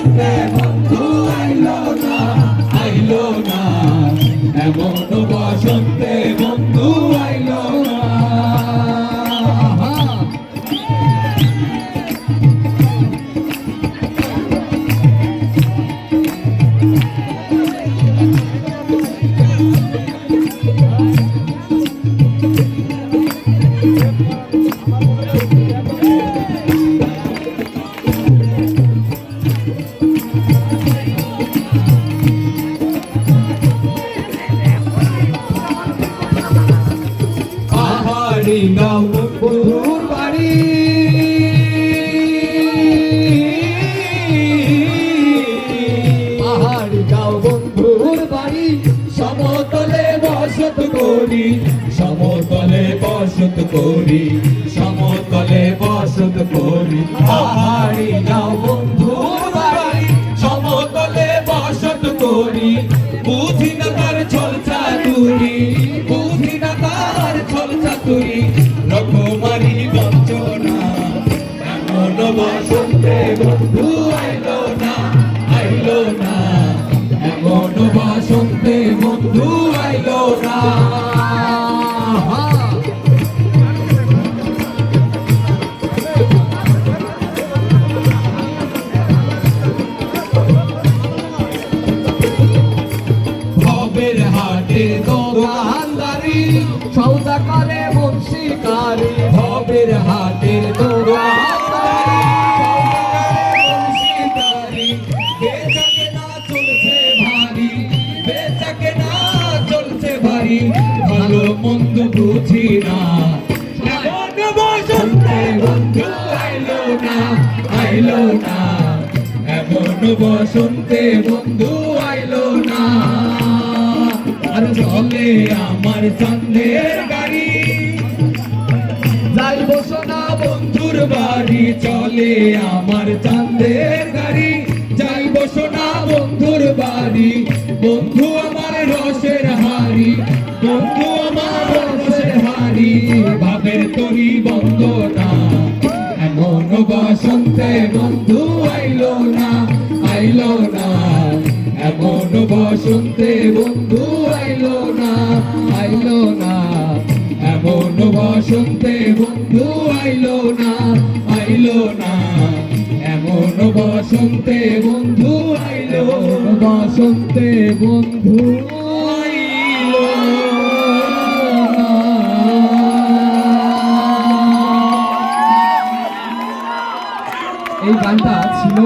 বসন্তে বন্ধু আইলো না আইলো না। এমন বসন্তে গাঁও বধুর বাড়ি। পাহাড়ি গাঁও বন্ধুর বাড়ি। সমতলে বসত করি, সমতলে বসত করি, সমতলে বসত করি। পাহাড়ি গাঁও বন্ধুর বাড়ি, সমতলে বসত করি। বুঝি না তার ছল চাতুরি বসন্তে বন্ধু, আইলো না আইলো না। এমন বসন্তে বন্ধু, আইলো না। সৌদা করে মুন্সিকারি ভবের হাটের দোকানদারি মন্দ বুঝি না। বসন্তে বন্ধু আইলো না আর চলে আমার চন্দ্রের গাড়ি। যাইব সোনা বন্ধুর বাড়ি, চলে আমার চাঁদের গাড়ি। যাইব সোনা বন্ধুর বাড়ি, বন্ধু আমার রসের হাড়ি বসন্তে বন্ধু আইলো না আইলো না। এমন বসন্তে বন্ধু আইলো না আইলো না। এমন বসন্তে বন্ধু আইলো না আইলো না। এমন বসন্তে বন্ধু আইলো বসন্তে বন্ধু গানটা ছিল